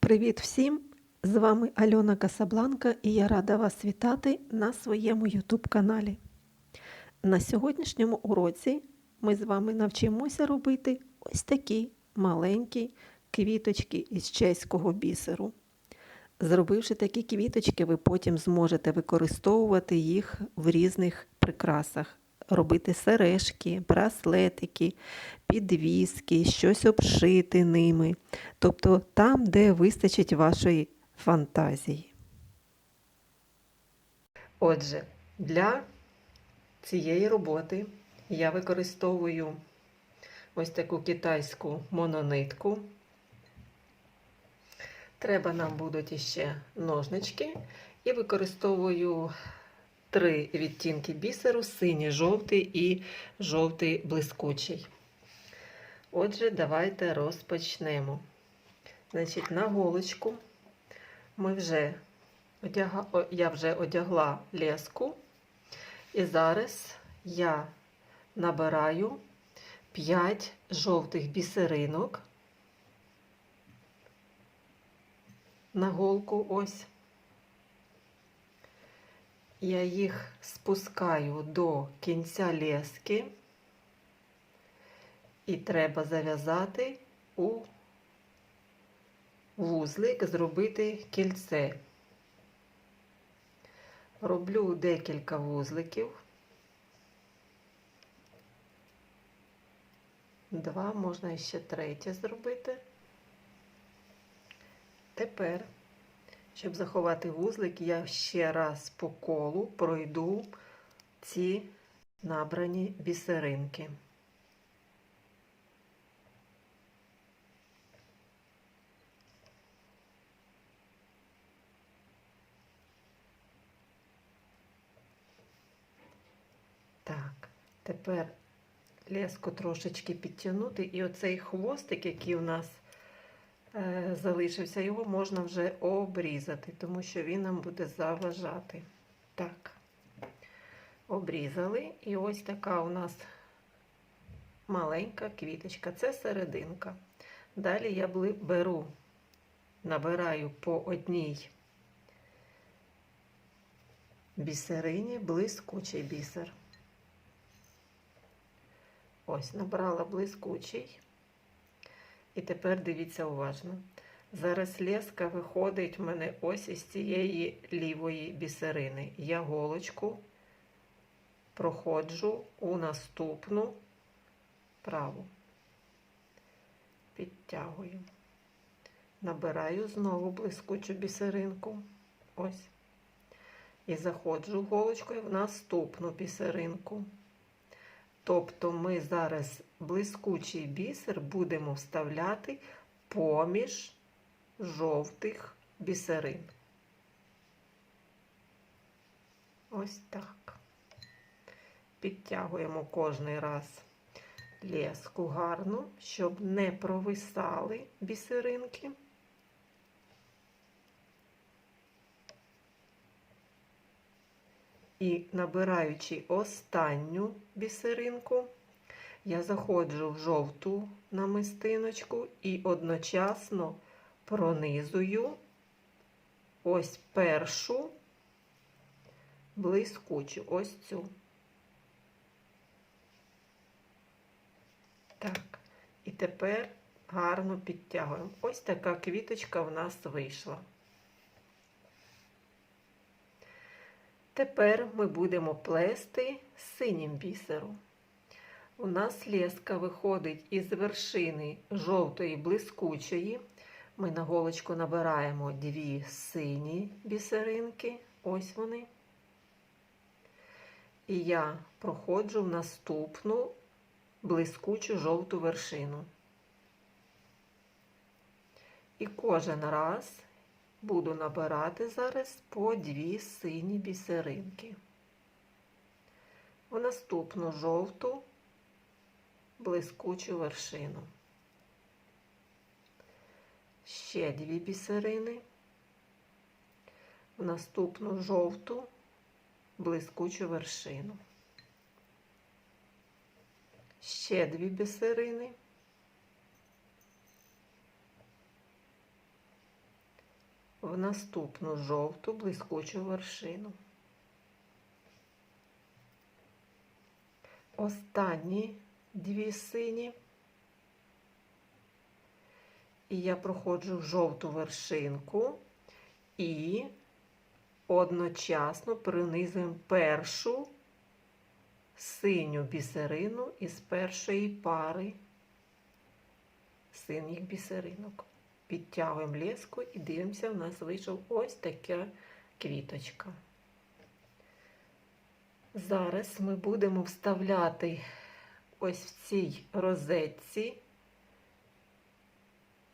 Привіт всім! З вами Альона Касабланка і я рада вас вітати на своєму YouTube каналі. На сьогоднішньому уроці ми з вами навчимося робити ось такі маленькі квіточки із чеського бісеру. Зробивши такі квіточки, ви потім зможете використовувати їх в різних прикрасах. Робити сережки, браслетики, підвіски, щось обшити ними. Тобто там, де вистачить вашої фантазії. Отже, для цієї роботи я використовую ось таку китайську мононитку. Треба нам будуть іще ножнички і використовую три відтінки бісеру: синій, жовтий і жовтий блискучий. Отже, давайте розпочнемо. Значить, на голочку ми вже одяга... я вже одягла леску, і зараз я набираю 5 жовтих бісеринок на голку ось. Я їх спускаю до кінця лески і треба зав'язати у вузлик, зробити кільце. Роблю декілька вузликів. Два, можна ще третє зробити. Тепер, щоб заховати вузлик, я ще раз по колу пройду ці набрані бісеринки. Так, тепер леску трошечки підтягнути, і оцей хвостик, який у нас залишився, його можна вже обрізати, тому що він нам буде заважати. Так, обрізали, і ось така у нас маленька квіточка, це серединка. Далі я беру, набираю по одній бісерині блискучий бісер. Ось, набрала блискучий. І тепер дивіться уважно. Зараз леска виходить в мене ось із цієї лівої бісерини. Я голочку проходжу у наступну праву. Підтягую. Набираю знову блискучу бісеринку. Ось. І заходжу голочкою в наступну бісеринку. Тобто ми зараз блискучий бісер будемо вставляти поміж жовтих бісерин. Ось так. Підтягуємо кожний раз леску гарно, щоб не провисали бісеринки. І набираючи останню бісеринку, я заходжу в жовту намистиночку і одночасно пронизую ось першу блискучу, ось цю. Так, і тепер гарно підтягуємо. Ось така квіточка в нас вийшла. Тепер ми будемо плести синім бісером. У нас леска виходить із вершини жовтої блискучої. Ми на голочку набираємо дві сині бісеринки, ось вони. І я проходжу в наступну блискучу жовту вершину. І кожен раз буду набирати зараз по дві сині бісеринки. В наступну жовту блискучу вершину. Ще дві бісерини. В наступну жовту блискучу вершину. Ще дві бісерини. В наступну жовту блискучу вершину. Останні дві сині. І я проходжу в жовту вершинку і одночасно принизуємо першу синю бісерину із першої пари синіх бісеринок. Підтягуємо леску і дивимося, в нас вийшов ось така квіточка. Зараз ми будемо вставляти ось в цій розетці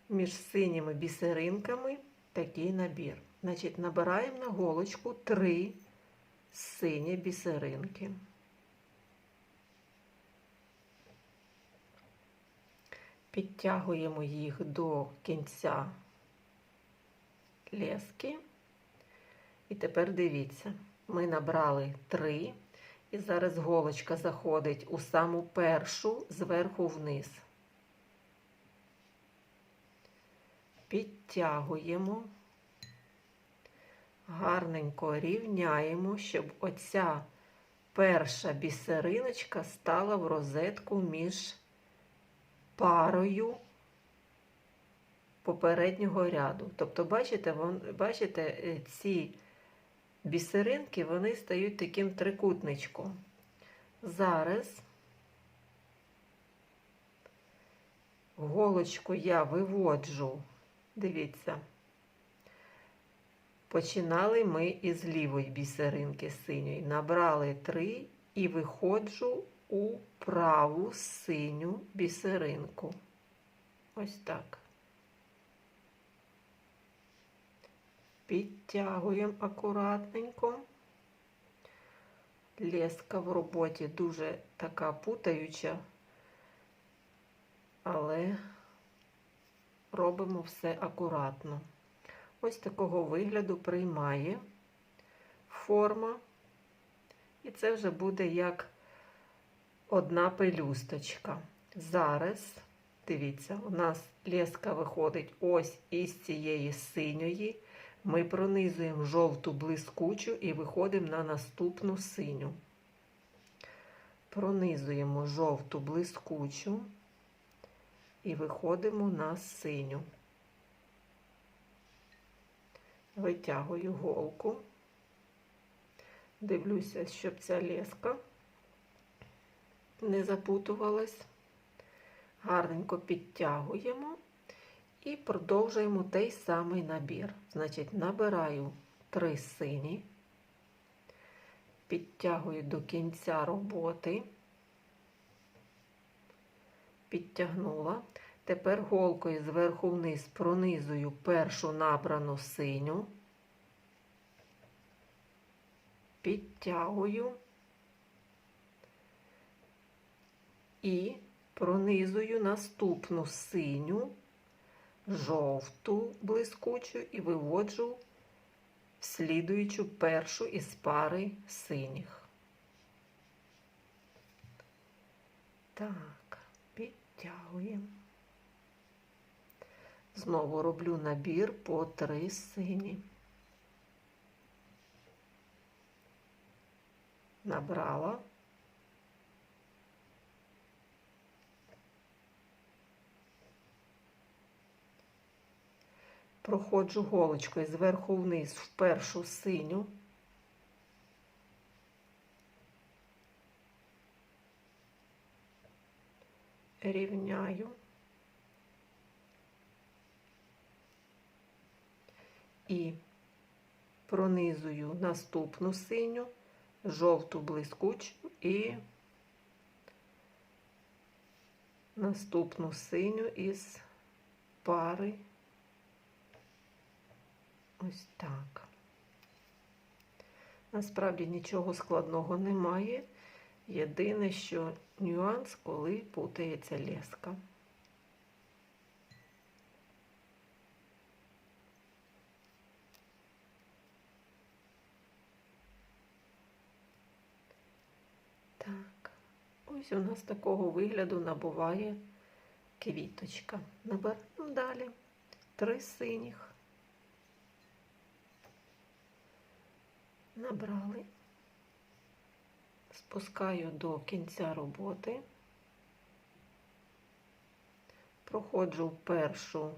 між синіми бісеринками такий набір. Значить, набираємо на голочку три сині бісеринки. Підтягуємо їх до кінця лески. І тепер дивіться, ми набрали три, і зараз голочка заходить у саму першу зверху вниз. Підтягуємо, гарненько рівняємо, щоб оця перша бісериночка стала в розетку між парою попереднього ряду. Тобто, бачите, вон, бачите, е, ці бісеринки вони стають таким трикутничком. Зараз голочку я виводжу, дивіться, починали ми із лівої бісеринки синьої, набрали три і виходжу у праву синю бісеринку. Ось так. Підтягуємо акуратненько. Леска в роботі дуже така путаюча, але робимо все акуратно. Ось такого вигляду приймає форма, і це вже буде як одна пелюсточка. Зараз, дивіться, у нас леска виходить ось із цієї синьої. Ми пронизуємо жовту блискучу і виходимо на наступну синю. Пронизуємо жовту блискучу і виходимо на синю. Витягую голку, дивлюся, щоб ця леска не запутувалась. Гарненько підтягуємо і продовжуємо той самий набір. Значить, набираю три сині, підтягую до кінця роботи, підтягнула. Тепер голкою зверху вниз пронизую першу набрану синю, підтягую і пронизую наступну синю жовту блискучу і виводжу слідуючу першу із пари синіх. Так, підтягуємо. Знову роблю набір по три сині. Набрала. Проходжу голочкою зверху вниз в першу синю. Рівняю. І пронизую наступну синю, жовту блискучу і наступну синю із пари Ось так. Насправді нічого складного немає. Єдине, що нюанс, коли путається леска. Так, ось у нас такого вигляду набуває квіточка. Наберемо далі три синіх. Набрали. Спускаю до кінця роботи. Проходжу першу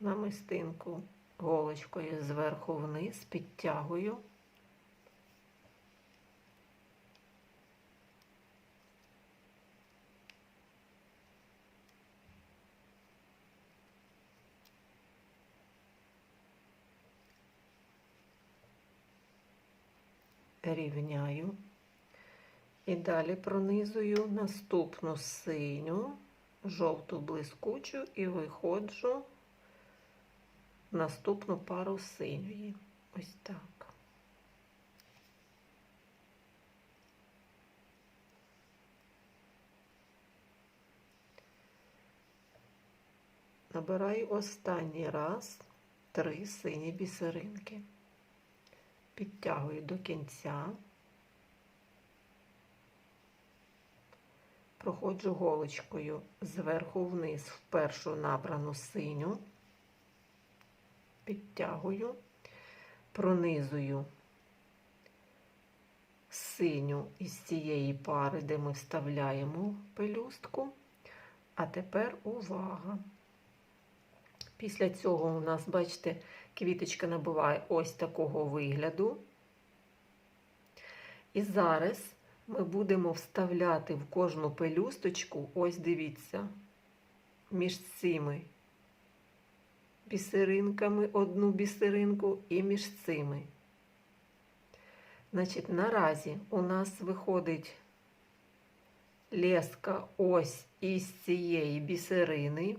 намистинку голочкою зверху вниз, підтягую. Рівняю. І далі пронизую наступну синю, жовту блискучу і виходжу наступну пару синьої. Ось так. Набираю останній раз три сині бісеринки. Підтягую до кінця. проходжу голочкою зверху вниз в першу набрану синю, підтягую, пронизую синю із цієї пари, де ми вставляємо пелюстку. А тепер увага. Після цього у нас, бачите, квіточка набуває ось такого вигляду. І зараз ми будемо вставляти в кожну пелюсточку, ось дивіться, між цими бісеринками одну бісеринку і між цими. Значить, наразі у нас виходить леска ось із цієї бісерини.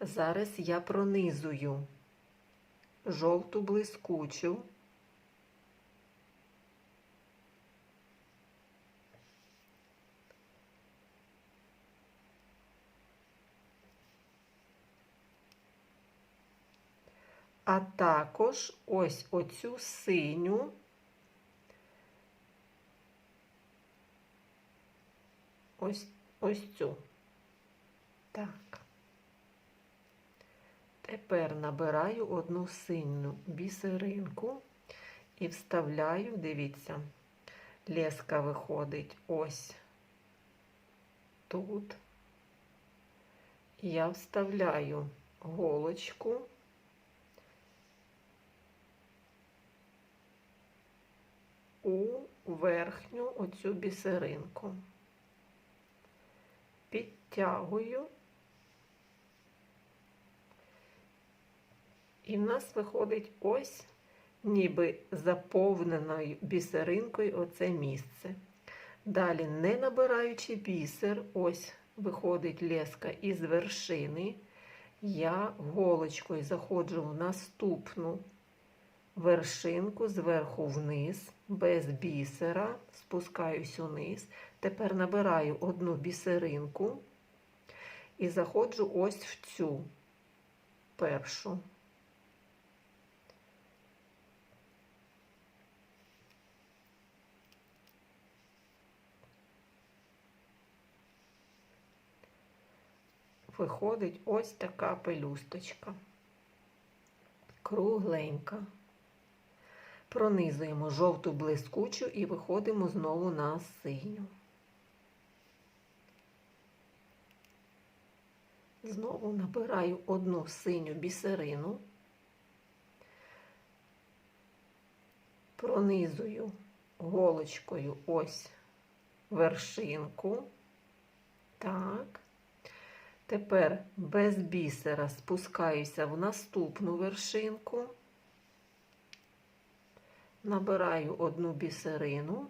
Зараз я пронизую жовту блискучу. а також ось оцю синю. Ось ось цю. Так. Тепер набираю одну синю бісеринку і вставляю, дивіться, леска виходить ось тут. Я вставляю голочку. у верхню оцю бісеринку. Підтягую, і в нас виходить ось ніби заповненою бісеринкою оце місце. Далі, не набираючи бісер, ось виходить леска із вершини, я голочкою заходжу в наступну вершинку зверху вниз, без бісера, спускаюсь униз. Тепер набираю одну бісеринку і заходжу ось в цю першу. Виходить ось така пелюсточка, кругленька пронизуємо жовту блискучу і виходимо знову на синю. Знову набираю одну синю бісерину, пронизую голочкою ось вершинку. Так. Тепер без бісера спускаюся в наступну вершинку набираю одну бісерину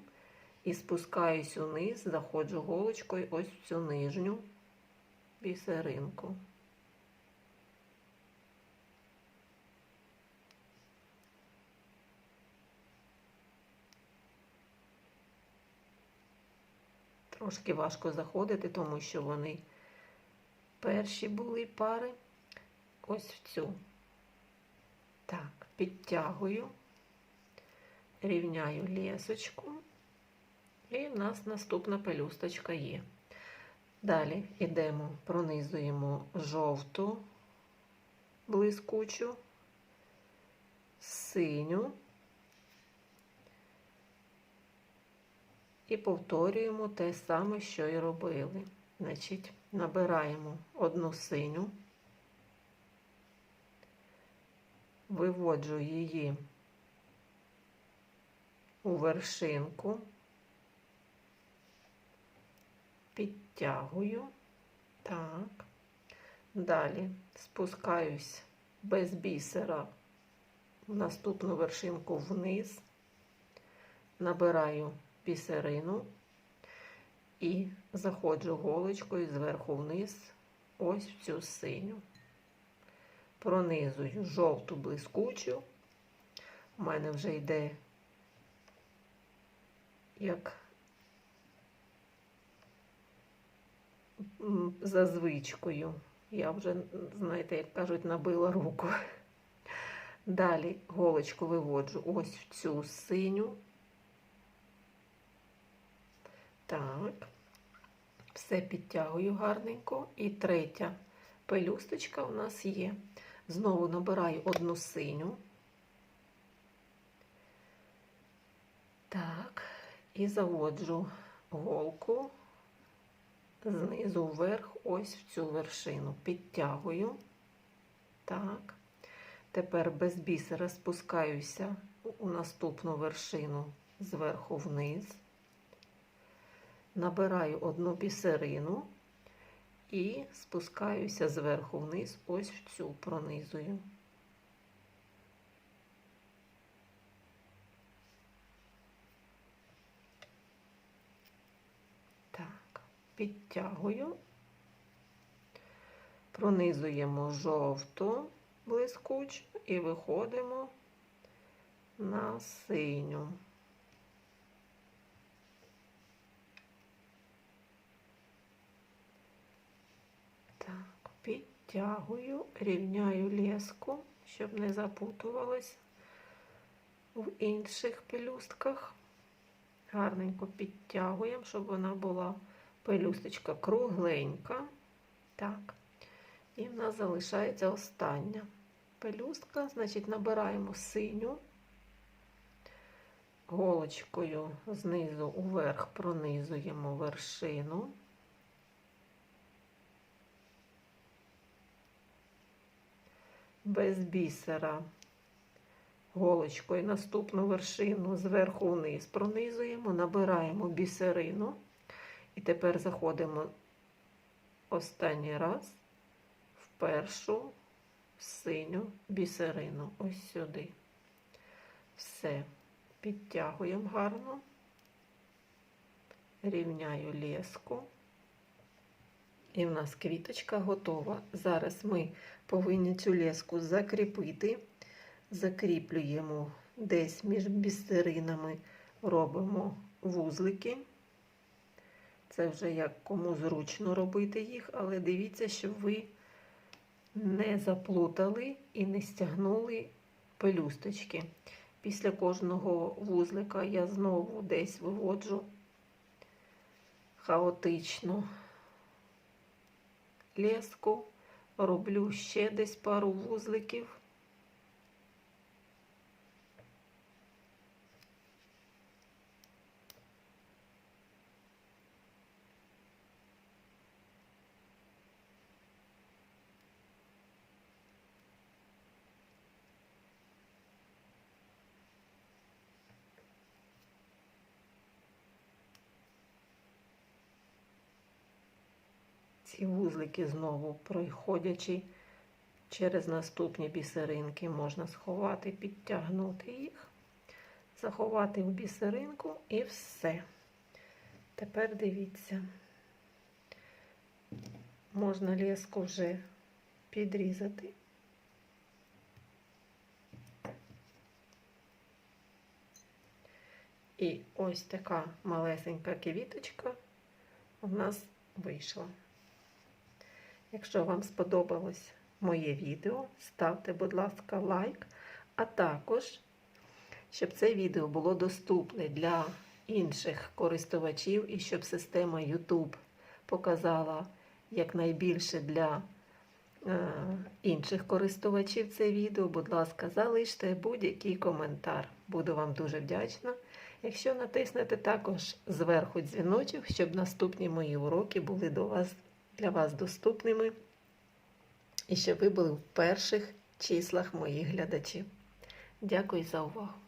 і спускаюсь униз, заходжу голочкою ось в цю нижню бісеринку. Трошки важко заходити, тому що вони перші були пари. Ось в цю. Так, підтягую рівняю лісочку, і в нас наступна пелюсточка є. Далі йдемо, пронизуємо жовту, блискучу, синю, І повторюємо те саме, що і робили. Значить, набираємо одну синю, виводжу її у вершинку, підтягую. Так. Далі спускаюсь без бісера в наступну вершинку вниз, набираю бісерину і заходжу голочкою зверху вниз, ось в цю синю. Пронизую жовту блискучу. У мене вже йде як за звичкою. Я вже, знаєте, як кажуть, набила руку. Далі голочку виводжу ось в цю синю. Так, все підтягую гарненько. І третя пелюсточка у нас є. Знову набираю одну синю. Так, і заводжу голку знизу вверх, ось в цю вершину. Підтягую. Так. Тепер без бісера спускаюся у наступну вершину зверху вниз. Набираю одну бісерину і спускаюся зверху вниз, ось цю пронизую. Так, підтягую, пронизуємо жовту блискучу і виходимо на синю. Так, підтягую, рівняю леску, щоб не запутувалась в інших пелюстках. Гарненько підтягуємо, щоб вона була пелюсточка кругленька. Так. І в нас залишається остання пелюстка, значить, набираємо синю, голочкою знизу уверх пронизуємо вершину. Без бісера голочкою наступну вершину зверху вниз пронизуємо, набираємо бісерину. І тепер заходимо останній раз в першу синю бісерину. Ось сюди. Все. Підтягуємо гарно, рівняю леску. І в нас квіточка готова. Зараз ми повинні цю леску закріпити, закріплюємо десь між бісеринами, робимо вузлики. Це вже як кому зручно робити їх, але дивіться, щоб ви не заплутали і не стягнули пелюсточки. Після кожного вузлика я знову десь виводжу хаотично леску, роблю ще десь пару вузликів. Ці вузлики знову проходячи через наступні бісеринки, можна сховати, підтягнути їх, заховати в бісеринку і все. Тепер дивіться, можна леску вже підрізати. І ось така малесенька квіточка у нас вийшла. Якщо вам сподобалось моє відео, ставте, будь ласка, лайк, а також, щоб це відео було доступне для інших користувачів і щоб система YouTube показала якнайбільше для е, інших користувачів це відео, будь ласка, залиште будь-який коментар. Буду вам дуже вдячна. Якщо натиснете також зверху дзвіночок, щоб наступні мої уроки були до вас, для вас доступними і щоб ви були в перших числах моїх глядачів. Дякую за увагу!